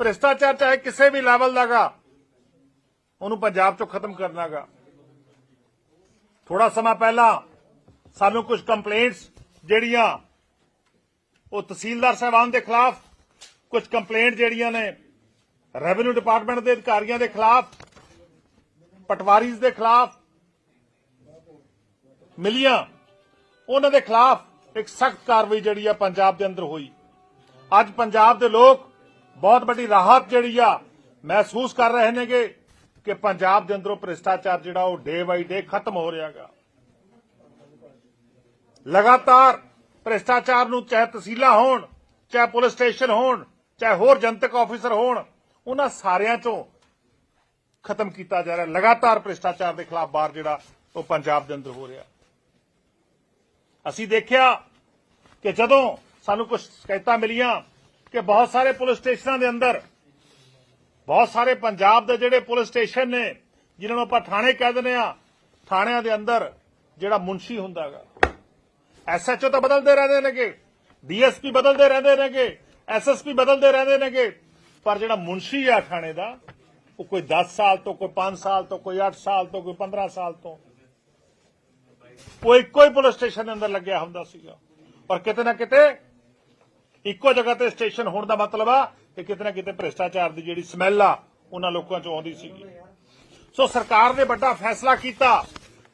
ਭ੍ਰਿਸ਼ਟਾਚਾਰ ਚਾਹੇ ਕਿਸੇ ਵੀ ਲੈਵਲ ਦਾਗਾ ਉਹਨੂੰ ਪੰਜਾਬ ਚੋਂ ਖਤਮ ਕਰਨਾਗਾ ਥੋੜਾ ਸਮਾਂ ਪਹਿਲਾਂ ਸਾਨੂੰ ਕੁਝ ਕੰਪਲੇਂਟਸ ਜਿਹੜੀਆਂ ਉਹ ਤਹਿਸੀਲਦਾਰ ਸਾਹਿਬਾਨ ਦੇ ਖਿਲਾਫ, ਕੁਝ ਕੰਪਲੇਂਟ ਜਿਹੜੀਆਂ ਨੇ ਰੈਵਨਿਊ ਡਿਪਾਰਟਮੈਂਟ ਦੇ ਅਧਿਕਾਰੀਆਂ ਦੇ ਖਿਲਾਫ, ਪਟਵਾਰੀਜ਼ ਦੇ ਖਿਲਾਫ ਮਿਲੀਆਂ, ਉਹਨਾਂ ਦੇ ਖਿਲਾਫ ਇੱਕ ਸਖਤ ਕਾਰਵਾਈ ਜਿਹੜੀ ਆ ਪੰਜਾਬ ਦੇ ਅੰਦਰ ਹੋਈ। ਅੱਜ ਪੰਜਾਬ ਦੇ ਲੋਕ ਬਹੁਤ ਵੱਡੀ ਰਾਹਤ ਜਿਹੜੀ ਆ ਮਹਿਸੂਸ ਕਰ ਰਹੇ ਨੇਗੇ ਕਿ ਪੰਜਾਬ ਦੇ ਅੰਦਰੋਂ ਭ੍ਰਿਸ਼ਟਾਚਾਰ ਜਿਹੜਾ ਉਹ ਡੇ ਬਾਈ ਡੇ ਖਤਮ ਹੋ ਰਿਹਾਗਾ ਲਗਾਤਾਰ ਭ੍ਰਿਸ਼ਟਾਚਾਰ ਨੂੰ ਚਾਹੇ ਤਹਿਸੀਲਾਂ ਹੋਣ, ਚਾਹੇ ਪੁਲਿਸ ਸਟੇਸ਼ਨ ਹੋਣ, ਚਾਹੇ ਹੋਰ ਜਨਤਕ ਆਫੀਸਰ ਹੋਣ, ਉਹਨਾਂ ਸਾਰਿਆਂ ਚੋਂ ਖਤਮ ਕੀਤਾ ਜਾ ਰਿਹਾ। ਲਗਾਤਾਰ ਭ੍ਰਿਸ਼ਟਾਚਾਰ ਦੇ ਖਿਲਾਫ ਬਾਰ ਜਿਹੜਾ ਉਹ ਪੰਜਾਬ ਦੇ ਅੰਦਰ ਹੋ ਰਿਹਾ। ਅਸੀਂ ਦੇਖਿਆ ਕਿ ਜਦੋਂ ਸਾਨੂੰ ਕੁਝ ਸ਼ਿਕਾਇਤਾਂ ਮਿਲੀਆਂ ਕਿ ਬਹੁਤ ਸਾਰੇ ਪੁਲਿਸ ਸਟੇਸ਼ਨਾਂ ਦੇ ਅੰਦਰ, ਬਹੁਤ ਸਾਰੇ ਪੰਜਾਬ ਦੇ ਜਿਹੜੇ ਪੁਲਿਸ ਸਟੇਸ਼ਨ ਨੇ, ਜਿਨ੍ਹਾਂ ਨੂੰ ਆਪਾਂ ਥਾਣੇ ਕਹਿ ਦਿੰਦੇ ਆ ਥਾਣਿਆਂ ਦੇ ਅੰਦਰ ਜਿਹੜਾ ਮੁਨਸ਼ੀ ਹੁੰਦਾਗਾ ਐਸਐਚਓ ਤਾਂ ਬਦਲਦੇ ਰਹਿੰਦੇ ਨੇਗੇ ਡੀਐਸਪੀ ਬਦਲਦੇ ਰਹਿੰਦੇ ਨੇਗੇ ਐਸਐਸਪੀ ਬਦਲਦੇ ਰਹਿੰਦੇ ਨੇਗੇ, ਪਰ ਜਿਹੜਾ ਮੁਨਸ਼ੀ ਆ ਥਾਣੇ ਦਾ, ਉਹ ਕੋਈ 10 ਸਾਲ ਤੋਂ, ਕੋਈ 5 ਸਾਲ ਤੋਂ, ਕੋਈ 8 ਸਾਲ ਤੋਂ, ਕੋਈ 15 ਸਾਲ ਤੋਂ ਕੋਈ ਕੋਈ ਪੁਲਿਸ ਸਟੇਸ਼ਨ ਦੇ ਅੰਦਰ ਲੱਗਿਆ ਹੁੰਦਾ ਸੀਗਾ। ਪਰ ਕਿਤੇ ਨਾ ਕਿਤੇ ਇੱਕੋ ਜਗ੍ਹਾ ਤੇ ਸਟੇਸ਼ਨ ਹੋਣ ਦਾ ਮਤਲਬ ਆ ਕਿ ਕਿਤੇ ਨਾ ਕਿਤੇ ਭ੍ਰਿਸ਼ਟਾਚਾਰ ਦੀ ਜਿਹੜੀ ਸਮੈਲ ਆ, ਉਹਨਾਂ ਲੋਕਾਂ ਚੋਂ ਆਉਂਦੀ ਸੀਗੀ। ਸੋ ਸਰਕਾਰ ਨੇ ਵੱਡਾ ਫੈਸਲਾ ਕੀਤਾ।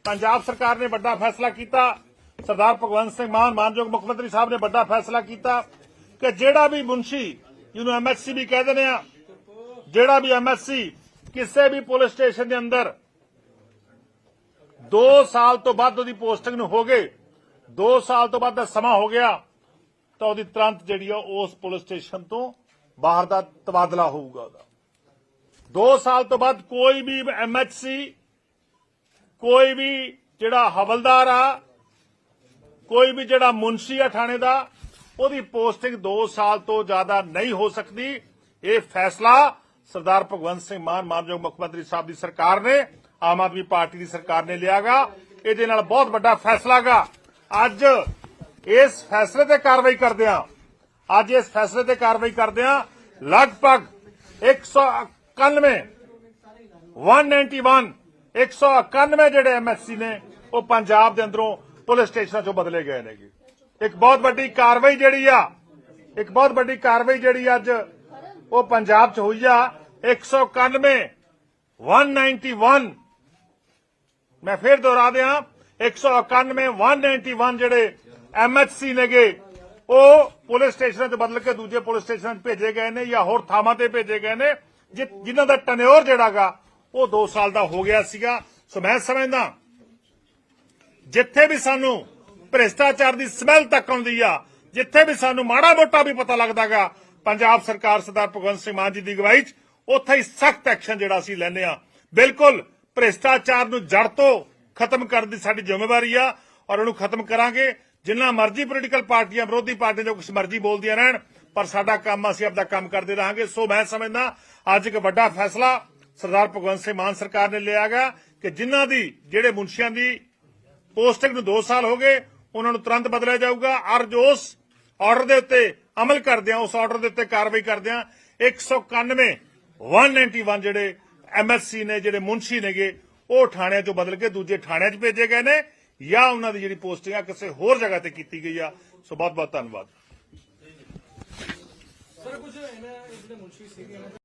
ਪੰਜਾਬ ਸਰਕਾਰ ਨੇ ਵੱਡਾ ਫੈਸਲਾ ਕੀਤਾ। ਸਰਦਾਰ ਭਗਵੰਤ ਸਿੰਘ ਮਾਨ, ਮਾਨਯੋਗ ਮੁੱਖ ਮੰਤਰੀ ਸਾਹਿਬ ਨੇ ਵੱਡਾ ਫੈਸਲਾ ਕੀਤਾ ਕਿ ਜਿਹੜਾ ਵੀ ਮੁਨਸ਼ੀ, ਜਿਹਨੂੰ ਐਮਐਸਸੀ ਵੀ ਕਹਿ ਦਿੰਦੇ ਆ, ਜਿਹੜਾ ਵੀ ਐਮਐਸਸੀ ਕਿਸੇ ਵੀ ਪੁਲਿਸ ਸਟੇਸ਼ਨ ਦੇ ਅੰਦਰ 2 ਸਾਲ ਤੋਂ ਵੱਧ ਉਹਦੀ ਪੋਸਟਿੰਗ ਨੂੰ ਹੋ ਗਏ। 2 ਸਾਲ ਤੋਂ ਵੱਧ ਦਾ ਸਮਾਂ ਹੋ ਗਿਆ। ਤਾਂ ਉਹਦੀ ਤੁਰੰਤ ਜਿਹੜੀ ਆ ਉਸ ਪੁਲਿਸ ਸਟੇਸ਼ਨ ਤੋਂ ਬਾਹਰ ਦਾ ਤਬਾਦਲਾ ਹੋਊਗਾ ਉਹਦਾ। 2 ਸਾਲ ਤੋਂ ਬਾਅਦ ਕੋਈ ਵੀ ਐਮਐਚਸੀ ਕੋਈ ਵੀ ਜਿਹੜਾ ਹਵਲਦਾਰ ਆ, ਕੋਈ ਵੀ ਜਿਹੜਾ ਮੁਨਸ਼ੀ ਆ ਥਾਣੇ ਦਾ, ਉਹਦੀ ਪੋਸਟਿੰਗ 2 ਸਾਲ ਤੋਂ ਜ਼ਿਆਦਾ ਨਹੀਂ ਹੋ ਸਕਦੀ। ਇਹ ਫੈਸਲਾ ਸਰਦਾਰ ਭਗਵੰਤ ਸਿੰਘ ਮਾਨ, ਮਾਨਯੋਗ ਮੁੱਖ ਮੰਤਰੀ ਸਾਹਿਬ ਦੀ ਸਰਕਾਰ ਨੇ, ਆਮ ਆਦਮੀ ਪਾਰਟੀ ਦੀ ਸਰਕਾਰ ਨੇ ਲਿਆਗਾ। ਇਹਦੇ ਨਾਲ ਬਹੁਤ ਵੱਡਾ ਫੈਸਲਾਗਾ। ਅੱਜ ਇਸ ਫੈਸਲੇ ਤੇ ਕਾਰਵਾਈ ਕਰਦਿਆਂ ਅੱਜ ਇਸ ਫੈਸਲੇ ਤੇ ਕਾਰਵਾਈ ਕਰਦਿਆਂ ਲਗਭਗ 191 191 191 ਜਿਹੜੇ ਐਮਐਸਸੀ ਨੇ, ਉਹ ਪੰਜਾਬ ਦੇ ਅੰਦਰੋਂ ਪੁਲਿਸ ਸਟੇਸ਼ਨਾਂ ਚੋਂ ਬਦਲੇ ਗਏ ਨੇਗੇ ਇੱਕ ਬਹੁਤ ਵੱਡੀ ਕਾਰਵਾਈ ਜਿਹੜੀ ਆ, ਇੱਕ ਬਹੁਤ ਵੱਡੀ ਕਾਰਵਾਈ ਜਿਹੜੀ ਅੱਜ ਉਹ ਪੰਜਾਬ 'ਚ ਹੋਈ ਆ। 191 191 ਮੈਂ ਫੇਰ ਦੁਹਰਾ ਦਿਆਂ। 191 191 ਜਿਹੜੇ ਐਮਐਚਸੀ ਨੇਗੇ ਉਹ ਪੁਲਿਸ ਸਟੇਸ਼ਨਾਂ 'ਚ ਬਦਲ ਕੇ ਦੂਜੇ ਪੁਲਿਸ ਸਟੇਸ਼ਨਾਂ 'ਚ ਭੇਜੇ ਗਏ ਨੇ ਜਾਂ ਹੋਰ ਥਾਵਾਂ ਤੇ ਭੇਜੇ ਗਏ ਨੇ, ਜਿ- ਜਿਨ੍ਹਾਂ ਦਾ ਟਨਿਓਰ ਜਿਹੜਾਗਾ ਉਹ 2 ਸਾਲ ਦਾ ਹੋ ਗਿਆ ਸੀਗਾ। ਸੋ ਮੈਂ ਸਮਝਦਾ ਜਿੱਥੇ ਵੀ ਸਾਨੂੰ ਭ੍ਰਿਸ਼ਟਾਚਾਰ ਦੀ ਸਮੈਲ ਤੱਕ ਆਉਂਦੀ ਆ, ਜਿੱਥੇ ਵੀ ਸਾਨੂੰ ਮਾੜਾ ਮੋਟਾ ਵੀ ਪਤਾ ਲੱਗਦਾਗਾ, ਪੰਜਾਬ ਸਰਕਾਰ ਸਰਦਾਰ ਭਗਵੰਤ ਸਿੰਘ ਮਾਨ ਜੀ ਦੀ ਅਗਵਾਈ 'ਚ, ਉੱਥੇ ਹੀ ਸਖਤ ਐਕਸ਼ਨ ਜਿਹੜਾ ਅਸੀਂ ਲੈਨੇ ਆ ਬਿਲਕੁਲ ਭ੍ਰਿਸ਼ਟਾਚਾਰ ਨੂੰ ਜੜ ਤੋਂ ਖਤਮ ਕਰਨ ਦੀ ਸਾਡੀ ਜ਼ਿੰਮੇਵਾਰੀ ਆ ਔਰ ਉਹਨੂੰ ਖਤਮ ਕਰਾਂਗੇ। ਜਿੰਨਾ ਮਰਜ਼ੀ ਪੋਲੀਟੀਕਲ ਪਾਰਟੀਆਂ, ਵਿਰੋਧੀ ਪਾਰਟੀਆਂ ਜੋ ਕੁਝ ਮਰਜ਼ੀ ਬੋਲਦੀਆਂ ਰਹਿਣ, ਪਰ ਸਾਡਾ ਕੰਮ, ਅਸੀਂ ਆਪਦਾ ਕੰਮ ਕਰਦੇ ਰਹਾਂਗੇ। ਸੋ ਮੈਂ ਸਮਝਦਾ, ਅੱਜ ਇੱਕ ਵੱਡਾ ਫੈਸਲਾ ਸਰਦਾਰ ਭਗਵੰਤ ਸਿੰਘ ਮਾਨ ਸਰਕਾਰ ਨੇ ਲਿਆ ਗਿਆ ਕਿ ਜਿਨ੍ਹਾਂ ਦੀ, ਜਿਹੜੇ ਮੁਨਸ਼ੀਆਂ ਦੀ ਪੋਸਟਿੰਗ ਨੂੰ 2 ਸਾਲ ਹੋ ਗਏ, ਉਹਨਾਂ ਨੂੰ ਤੁਰੰਤ ਬਦਲਿਆ ਜਾਊਗਾ। ਔਰ ਜੋ ਉਸ ਆਰਡਰ ਦੇ ਉੱਤੇ ਅਮਲ ਕਰਦੇ ਆ, ਉਸ ਆਰਡਰ ਦੇ ਉੱਤੇ ਕਾਰਵਾਈ ਕਰਦੇ ਆ 191 191 ਜਿਹੜੇ ਐਮਐਸਸੀ ਨੇ, ਜਿਹੜੇ ਮੁਨਸ਼ੀ ਨੇਗੇ, ਉਹ ਥਾਣਿਆਂ ਚੋਂ ਬਦਲ ਕੇ ਦੂਜੇ ਥਾਣਿਆਂ 'ਚ ਭੇਜੇ ਗਏ ਨੇ। ਜਾਂ ਉਹਨਾਂ ਦੀ ਜਿਹੜੀ ਪੋਸਟਿੰਗ ਆ ਕਿਸੇ ਹੋਰ ਜਗ੍ਹਾ ਤੇ ਕੀਤੀ ਗਈ ਆ। ਸੋ ਬਹੁਤ ਬਹੁਤ ਧੰਨਵਾਦ